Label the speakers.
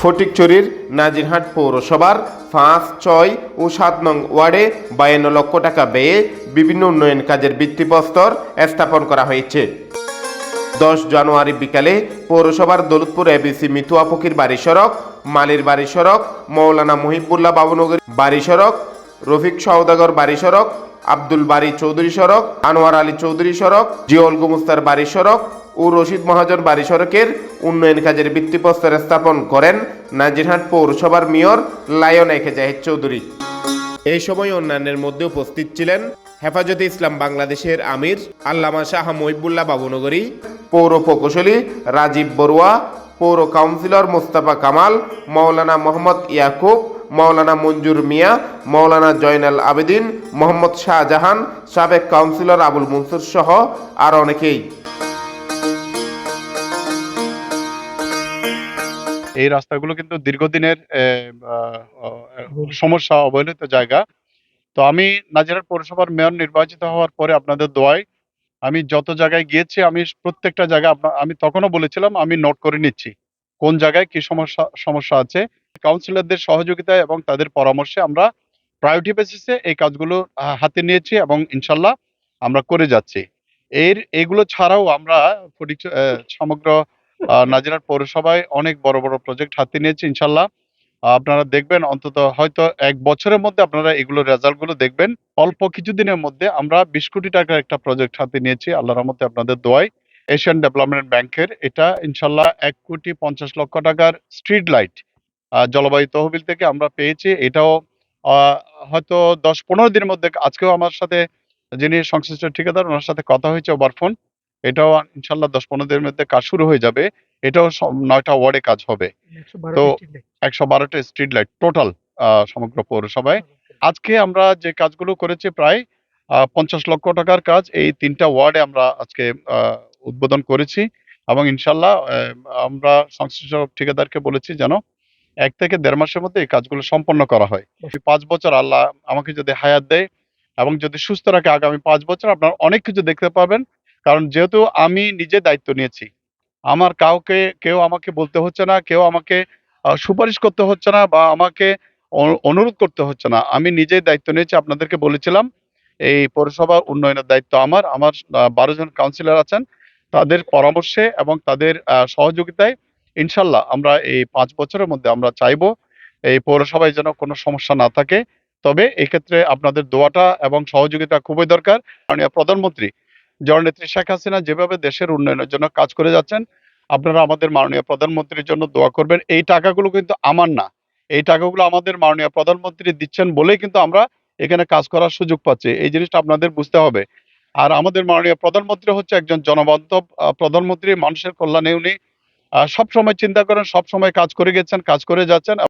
Speaker 1: ফটিকছড়ির নাজিরহাট পৌরসভার পাঁচ, ছয় ও সাত নং ওয়ার্ডে বায়ান্ন লক্ষ টাকা ব্যয়ে বিভিন্ন উন্নয়ন কাজের ভিত্তিপ্রস্তর স্থাপন করা হয়েছে। দশ জানুয়ারি বিকালে পৌরসভার দৌলতপুর এবিসি মিতুয়া ফকির বাড়ি সড়ক, মালির বাড়ি সড়ক, মৌলানা মুহিবুল্লাহ বাবুনগর বাড়ি সড়ক, রফিক সওদাগর বাড়ি সড়ক, আব্দুল বাড়ি চৌধুরী সড়ক, আনোয়ার আলী চৌধুরী সড়ক জিয়ল গুমস্তার বাড়ি সড়ক ও রশিদ মহাজন বাড়ি সড়কের উন্নয়ন কাজের ভিত্তিপ্রস্তর স্থাপন করেন নাজিরহাট পৌরসভার মেয়র লায়ন একে জাহিদ চৌধুরী। এই সময় অন্যান্যের মধ্যে উপস্থিত ছিলেন হেফাজতে ইসলাম বাংলাদেশের আমির আল্লামা শাহ মহিবুল্লাহ বাবুনগরী, পৌর প্রকৌশলী রাজীব বড়ুয়া, পৌর কাউন্সিলর মোস্তাফা কামাল মৌলানা মোহাম্মদ ইয়াকুব মৌলানা মঞ্জুর মিয়া মৌলানা জয়নাল আবেদিন, মোহাম্মদ শাহজাহান, সাবেক কাউন্সিলর আবুল মনসুর সহ আর অনেকেই।
Speaker 2: এই রাস্তাগুলো কিন্তু দীর্ঘদিনের সমস্যা অবহেলিত জায়গা। তো আমি নাজিরহাট পৌরসভার মেয়র নির্বাচিত হওয়ার পরে আপনাদের দোয়ায় আমি যত জায়গায় গিয়েছি আমি প্রত্যেকটা জায়গায় আমি তখনও বলেছিলাম আমি নোট করে নিচ্ছি কোন জায়গায় কি সমস্যা সমস্যা আছে। কাউন্সিলরদের সহযোগিতায় এবং তাদের পরামর্শে আমরা প্রায়োরিটি বেসিসে এই কাজগুলো হাতে নিয়েছি এবং ইনশাল্লাহ আমরা করে যাচ্ছি। এর এগুলো ছাড়াও আমরা সমগ্র আহ, নাজিরহাট পৌরসভায় অনেক বড় বড় প্রজেক্ট হাতে নিয়েছে ইনশাল্লাহ। আপনারা দেখবেন অন্তত হয়তো এক বছরের মধ্যে আপনারা এগুলোর রেজাল্টগুলো দেখবেন। অল্প কিছুদিনের মধ্যে আমরা বিশ কোটি টাকার একটা প্রজেক্ট হাতে নিয়েছি আল্লাহ রহমতে আপনাদের দোয়ায়। এশিয়ান ডেভেলপমেন্ট ব্যাংকের এটা ইনশাল্লাহ এক কোটি পঞ্চাশ লক্ষ টাকার স্ট্রিট লাইট জলবায়ু তহবিল থেকে আমরা পেয়েছি এটাও হয়তো দশ পনেরো দিনের মধ্যে আজকেও আমার সাথে যিনি সংশ্লিষ্ট ঠিকাদার ওনার সাথে কথা হয়েছে ওভার ফোন এটাও ইনশাল্লাহ দশ পনেরো দিনের মধ্যে কাজ শুরু হয়ে যাবে। এটাও নয়টা ওয়ার্ডে কাজ হবে। তো একশো বারোটা স্ট্রিট লাইট টোটাল সমগ্র পৌরসভায়। আজকে আমরা যে কাজগুলো করেছি প্রায় পঞ্চাশ লক্ষ টাকার কাজ এই তিনটা ওয়ার্ডে আমরা আজকে উদ্বোধন করেছি এবং ইনশাল্লাহ আমরা সংশ্লিষ্ট ঠিকাদারকে বলেছি যেন এক থেকে দেড় মাসের মধ্যে এই কাজগুলো সম্পন্ন করা হয়। পাঁচ বছর আল্লাহ আমাকে যদি হায়াত দেয় এবং যদি সুস্থ রাখে আগামী পাঁচ বছর আপনার অনেক কিছু দেখতে পাবেন। কারণ যেহেতু আমি নিজে দায়িত্ব নিয়েছি, আমার কাউকে, কেউ আমাকে বলতে হচ্ছে না, কেউ আমাকে সুপারিশ করতে হচ্ছে না বা আমাকে অনুরোধ করতে হচ্ছে না। আমি নিজেই দায়িত্ব নিয়েছি, আপনাদেরকে বলেছিলাম, এই পৌরসভা উন্নয়নের দায়িত্ব আমার আমার বারো জন কাউন্সিলর আছেন, তাদের পরামর্শে এবং তাদের সহযোগিতায় ইনশাল্লাহ আমরা এই পাঁচ বছরের মধ্যে আমরা চাইব এই পৌরসভায় যেন কোনো সমস্যা না থাকে। তবে এক্ষেত্রে আপনাদের দোয়াটা এবং সহযোগিতা খুবই দরকার। মাননীয় প্রধানমন্ত্রী জননেত্রী শেখ হাসিনা যেভাবে দেশের উন্নয়নের জন্য কাজ করে যাচ্ছেন, আপনারা আমাদের মাননীয় প্রধানমন্ত্রীর জন্য দোয়া করবেন। এই টাকাগুলো কিন্তু আমার না। এই টাকাগুলো আমাদের মাননীয় প্রধানমন্ত্রী দিচ্ছেন বলেই কিন্তু আমরা এখানে কাজ করার সুযোগ পাচ্ছি। এই জিনিসটা আপনাদের বুঝতে হবে। আর আমাদের মাননীয় প্রধানমন্ত্রী হচ্ছে একজন জনবান্ধব। প্রধানমন্ত্রী, মানুষের কল্যাণে উনি সব সময় চিন্তা করেন সব সময় কাজ করে গেছেন, কাজ করে যাচ্ছেন।